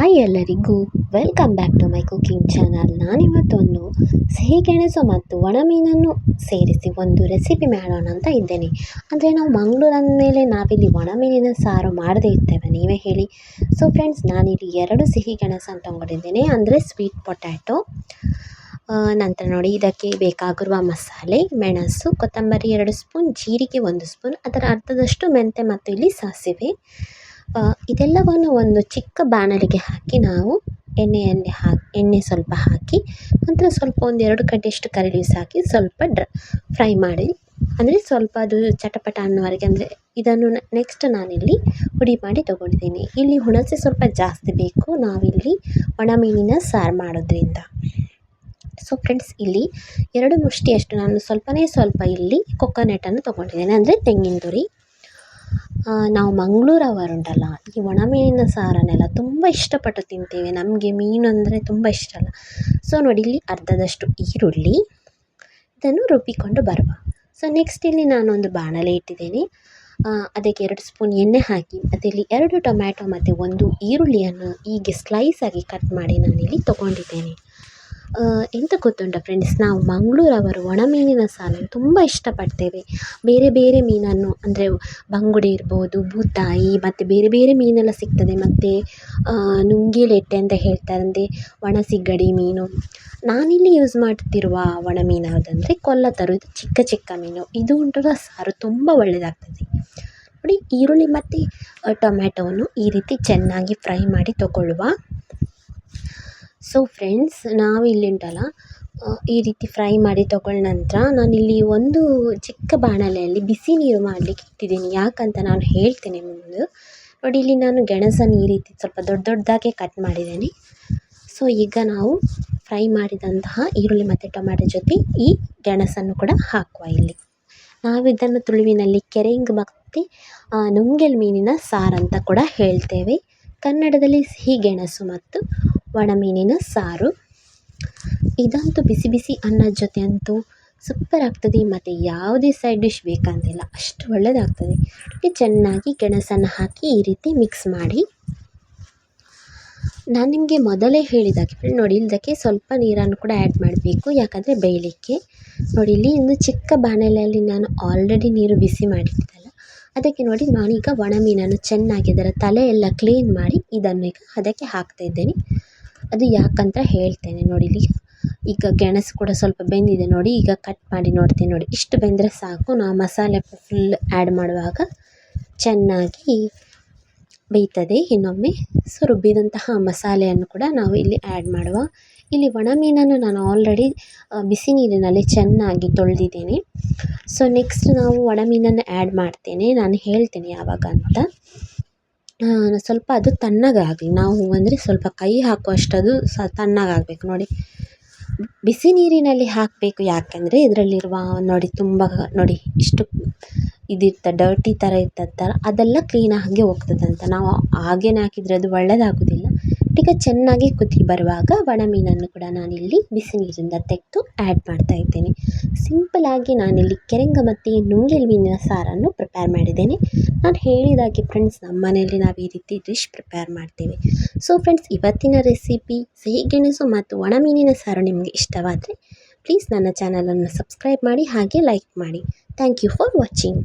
Hi ಎಲ್ಲರಿಗೂ. Welcome back to my cooking channel ನಾನಿವತ್ತೊಂದು ಸಿಹಿ ಗೆಣಸು ಮತ್ತು ಒಣಮೀನನ್ನು ಸೇರಿಸಿ ಒಂದು ರೆಸಿಪಿ ಮಾಡೋಣ ಅಂತ ಇದ್ದೇನೆ. ಅಂದರೆ ನಾವು ಮಂಗಳೂರು ಅಂದಮೇಲೆ ನಾವಿಲ್ಲಿ ಒಣಮೀನಿನ ಸಾರು ಮಾಡದೇ ಇರ್ತೇವೆ, ನೀವೇ ಹೇಳಿ. ಸೊ ಫ್ರೆಂಡ್ಸ್ ನಾನಿಲ್ಲಿ ಎರಡು ಸಿಹಿ ಗೆಣಸನ್ನು ತೊಗೊಂಡಿದ್ದೇನೆ ಅಂದರೆ ಸ್ವೀಟ್ ಪೊಟ್ಯಾಟೊ ನಂತರ ನೋಡಿ ಇದಕ್ಕೆ ಬೇಕಾಗಿರುವ ಮಸಾಲೆ, ಮೆಣಸು, ಕೊತ್ತಂಬರಿ ಎರಡು ಸ್ಪೂನ್ ಜೀರಿಗೆ ಒಂದು ಸ್ಪೂನ್ ಅದರ ಅರ್ಧದಷ್ಟು ಮೆಂತೆ ಮತ್ತು ಇಲ್ಲಿ ಸಾಸಿವೆ. ಇದೆಲ್ಲವನ್ನು ಒಂದು ಚಿಕ್ಕ ಬಾಣಲಿಗೆ ಹಾಕಿ ನಾವು ಎಣ್ಣೆಯಲ್ಲಿ ಹಾಕಿ ಎಣ್ಣೆ ಸ್ವಲ್ಪ ಹಾಕಿ ನಂತರ ಸ್ವಲ್ಪ ಒಂದು ಎರಡು ಕಡ್ಡಿಯಷ್ಟು ಕರಿಬೇವು ಹಾಕಿ ಸ್ವಲ್ಪ ಡ್ರ, ಫ್ರೈ ಮಾಡಿ. ಅಂದರೆ ಸ್ವಲ್ಪ ಅದು ಚಟಪಟ ಅನ್ನೋವರೆಗೆ ಅಂದರೆ ಇದನ್ನು ನೆಕ್ಸ್ಟ್ ನಾನಿಲ್ಲಿ ಹುಡಿ ಮಾಡಿ ತೊಗೊಂಡಿದ್ದೀನಿ. ಇಲ್ಲಿ ಹುಣಸೆ ಸ್ವಲ್ಪ ಜಾಸ್ತಿ ಬೇಕು. ನಾವಿಲ್ಲಿ ಒಣ ಮೀನಿನ ಸಾರು ಮಾಡೋದ್ರಿಂದ. ಸೊ ಫ್ರೆಂಡ್ಸ್ ಇಲ್ಲಿ ಎರಡು ಮುಷ್ಟಿಯಷ್ಟು ನಾನು ಸ್ವಲ್ಪನೇ ಸ್ವಲ್ಪ ಇಲ್ಲಿ ಕೊಕೊನೆಟನ್ನು ತೊಗೊಂಡಿದ್ದೇನೆ. ಅಂದರೆ ತೆಂಗಿನ ತುರಿ. ನಾವು ಮಂಗಳೂರವರುಂಟಲ್ಲ. ಈ ಒಣಮೀನಿನ ಸಾರನ್ನೆಲ್ಲ ತುಂಬ ಇಷ್ಟಪಟ್ಟು ತಿಂತೇವೆ. ನಮಗೆ ಮೀನು ಅಂದರೆ ತುಂಬ ಇಷ್ಟ ಅಲ್ಲ. ಸೊ ನೋಡಿ, ಇಲ್ಲಿ ಅರ್ಧದಷ್ಟು ಈರುಳ್ಳಿ, ಇದನ್ನು ರುಬ್ಬಿಕೊಂಡು ಬರುವ. ಸೊ ನೆಕ್ಸ್ಟ್ ಇಲ್ಲಿ ನಾನೊಂದು ಬಾಣಲೆ ಇಟ್ಟಿದ್ದೇನೆ. ಅದಕ್ಕೆ ಎರಡು ಸ್ಪೂನ್ ಎಣ್ಣೆ ಹಾಕಿ ಅದರಲ್ಲಿ ಎರಡು ಟೊಮ್ಯಾಟೊ ಮತ್ತು ಒಂದು ಈರುಳ್ಳಿಯನ್ನು ಹೀಗೆ ಸ್ಲೈಸಾಗಿ ಕಟ್ ಮಾಡಿ ನಾನಿಲ್ಲಿ ತೊಗೊಂಡಿದ್ದೇನೆ. ಎಂತ ಗೊತ್ತುಂಟ ಫ್ರೆಂಡ್ಸ್ ನಾವು ಮಂಗಳೂರವರು ಒಣಮೀನಿನ ಸಾರನ್ನು ತುಂಬ ಇಷ್ಟಪಡ್ತೇವೆ. ಬೇರೆ ಬೇರೆ ಮೀನನ್ನು, ಅಂದರೆ ಬಂಗುಡೆ ಇರ್ಬೋದು, ಬೂತಾಯಿ, ಮತ್ತು ಬೇರೆ ಬೇರೆ ಮೀನೆಲ್ಲ ಸಿಗ್ತದೆ. ಮತ್ತು ನುಂಗಿಲೆಟ್ಟೆ ಅಂತ ಹೇಳ್ತಾರೆ, ಅಂದರೆ ಒಣ ಸಿಗಡಿ ಮೀನು. ನಾನಿಲ್ಲಿ ಯೂಸ್ ಮಾಡ್ತಿರುವ ಒಣ ಮೀನು ಯಾವುದಂದ್ರೆ ಕೊಲ್ಲ ಇದು ಚಿಕ್ಕ ಚಿಕ್ಕ ಮೀನು. ಇದು ಉಂಟಲ್ಲ ಸಾರು ತುಂಬ ಒಳ್ಳೆಯದಾಗ್ತದೆ ನೋಡಿ, ಈರುಳ್ಳಿ ಮತ್ತು ಟೊಮ್ಯಾಟೊವನ್ನು ಈ ರೀತಿ ಚೆನ್ನಾಗಿ ಫ್ರೈ ಮಾಡಿ ತಗೊಳ್ಳುವ ಸೊ ಫ್ರೆಂಡ್ಸ್ ನಾವಿಲ್ಲಿ ಉಂಟಲ್ಲ ಈ ರೀತಿ ಫ್ರೈ ಮಾಡಿ ತಗೊಂಡ ನಂತರ ನಾನಿಲ್ಲಿ ಒಂದು ಚಿಕ್ಕ ಬಾಣಲೆಯಲ್ಲಿ ಬಿಸಿ ನೀರು ಮಾಡಲಿಕ್ಕೆ ಇಟ್ಟಿದ್ದೀನಿ. ಯಾಕಂತ ನಾನು ಹೇಳ್ತೇನೆ ಮುಂದೆ. ನೋಡಿ, ಇಲ್ಲಿ ನಾನು ಗೆಣಸನ್ನು ಈ ರೀತಿ ಸ್ವಲ್ಪ ದೊಡ್ಡ ದೊಡ್ಡದಾಗೆ ಕಟ್ ಮಾಡಿದ್ದೇನೆ. ಸೊ ಈಗ ನಾವು ಫ್ರೈ ಮಾಡಿದಂತಹ ಈರುಳ್ಳಿ ಮತ್ತು ಟೊಮ್ಯಾಟೊ ಜೊತೆ ಈ ಗೆಣಸನ್ನು ಕೂಡ ಹಾಕುವ ಇಲ್ಲಿ. ನಾವು ಇದನ್ನು ತುಳುವಿನಲ್ಲಿ ಕೆರೆಂಗ್ ಮತ್ತು ನುಂಗೆಲ್ ಮೀನಿನ ಸಾರು ಅಂತ ಕೂಡ ಹೇಳ್ತೇವೆ. ಕನ್ನಡದಲ್ಲಿ ಸಿಹಿ ಗೆಣಸು ಮತ್ತು ಒಣಮೀನಿನ ಸಾರು. ಇದಂತೂ ಬಿಸಿ ಬಿಸಿ ಅನ್ನದ ಜೊತೆ ಅಂತೂ ಸೂಪರ್ ಆಗ್ತದೆ, ಮತ್ತು ಯಾವುದೇ ಸೈಡ್ ಡಿಶ್ ಬೇಕಂತಿಲ್ಲ, ಅಷ್ಟು ಒಳ್ಳೆಯದಾಗ್ತದೆ ಚೆನ್ನಾಗಿ ಗೆಣಸನ್ನು ಹಾಕಿ ಈ ರೀತಿ ಮಿಕ್ಸ್ ಮಾಡಿ. ನಾನು ನಿಮಗೆ ಮೊದಲೇ ಹೇಳಿದಾಗೆ ನೋಡಿ ಇದಕ್ಕೆ ಸ್ವಲ್ಪ ನೀರನ್ನು ಕೂಡ ಆ್ಯಡ್ ಮಾಡಬೇಕು, ಯಾಕಂದರೆ ಬೇಯಲಿಕ್ಕೆ. ನೋಡಿ, ಇಲ್ಲಿ ಒಂದು ಚಿಕ್ಕ ಬಾಣಲೆಯಲ್ಲಿ ನಾನು ಆಲ್ರೆಡಿ ನೀರು ಬಿಸಿ ಮಾಡಿದ್ದಲ್ಲ ಅದಕ್ಕೆ ನೋಡಿ, ನಾನೀಗ ಒಣ ಮೀನನ್ನು ಚೆನ್ನಾಗಿ ಅದರ ತಲೆ ಕ್ಲೀನ್ ಮಾಡಿ ಇದನ್ನು ಈಗ ಅದಕ್ಕೆ ಹಾಕ್ತಾ ಇದ್ದೇನೆ. ಅದು ಯಾಕಂತ ಹೇಳ್ತೇನೆ ನೋಡಿ, ಇಲ್ಲಿ ಈಗ ಗೆಣಸು ಕೂಡ ಸ್ವಲ್ಪ ಬೆಂದಿದೆ ನೋಡಿ, ಈಗ ಕಟ್ ಮಾಡಿ ನೋಡ್ತೇನೆ ನೋಡಿ. ಇಷ್ಟು ಬೆಂದರೆ ಸಾಕು. ನಾವು ಮಸಾಲೆ ಫುಲ್ ಆ್ಯಡ್ ಮಾಡುವಾಗ ಚೆನ್ನಾಗಿ ಬೇಯ್ತದೆ. ಇನ್ನೊಮ್ಮೆ ಸೊ ರುಬ್ಬಿದಂತಹ ಮಸಾಲೆಯನ್ನು ಕೂಡ ನಾವು ಇಲ್ಲಿ ಆ್ಯಡ್ ಮಾಡುವ. ಇಲ್ಲಿ ಒಣ ಮೀನನ್ನು ನಾನು ಆಲ್ರೆಡಿ ಬಿಸಿ ನೀರಿನಲ್ಲಿ ಚೆನ್ನಾಗಿ ತೊಳೆದಿದ್ದೇನೆ. ಸೊ ನೆಕ್ಸ್ಟ್ ನಾವು ಒಣ ಮೀನನ್ನು ಆ್ಯಡ್ ಮಾಡ್ತೇನೆ. ನಾನು ಹೇಳ್ತೇನೆ ಯಾವಾಗ ಅಂತ. ಸ್ವಲ್ಪ ಅದು ತಣ್ಣಗಾಗಲಿ. ನಾವು ಅಂದರೆ ಸ್ವಲ್ಪ ಕೈ ಹಾಕುವಷ್ಟು ಸ ತಣ್ಣಗಾಗಬೇಕು ನೋಡಿ. ಬಿಸಿ ನೀರಿನಲ್ಲಿ ಹಾಕಬೇಕು ಯಾಕೆಂದರೆ ಇದರಲ್ಲಿರುವ ನೋಡಿ ತುಂಬ ನೋಡಿ ಇಷ್ಟು ಇದಿರ್ತದೆ ಡರ್ಟಿ ಥರ ಇರ್ತದಲ್ಲ ಅದೆಲ್ಲ ಕ್ಲೀನಾಗಿ ಹೋಗ್ತದಂತ. ನಾವು ಹಾಗೇನೆ ಹಾಕಿದರೆ ಅದು ಒಳ್ಳೆಯದಾಗೋದಿಲ್ಲ ಈಗ ಚೆನ್ನಾಗಿ ಕುದಿ ಬರುವಾಗ ಒಣ ಮೀನನ್ನು ಕೂಡ ನಾನಿಲ್ಲಿ ಬಿಸಿ ನೀರಿಂದ ತೆಗೆದು ಆ್ಯಡ್ ಮಾಡ್ತಾ ಇದ್ದೇನೆ. ಸಿಂಪಲಾಗಿ ನಾನಿಲ್ಲಿ ಕೆರೆಂಗ ಮತ್ತು ನುಂಗಿಲ್ ಮೀನಿನ ಸಾರನ್ನು ಪ್ರಿಪೇರ್ ಮಾಡಿದ್ದೇನೆ. ನಾನು ಹೇಳಿದಾಗೆ ಫ್ರೆಂಡ್ಸ್ ನಮ್ಮ ಮನೆಯಲ್ಲಿ ನಾವು ಈ ರೀತಿ ಡಿಶ್ ಪ್ರಿಪೇರ್ ಮಾಡ್ತೇವೆ. ಸೊ ಫ್ರೆಂಡ್ಸ್ ಇವತ್ತಿನ ರೆಸಿಪಿ ಸಿಹಿ ಗೆಣಸು ಮತ್ತು ಒಣ ಮೀನಿನ ಸಾರು ನಿಮಗೆ ಇಷ್ಟವಾದರೆ ಪ್ಲೀಸ್ ನನ್ನ ಚಾನಲನ್ನು ಸಬ್ಸ್ಕ್ರೈಬ್ ಮಾಡಿ, ಹಾಗೆ ಲೈಕ್ ಮಾಡಿ. Thank you for watching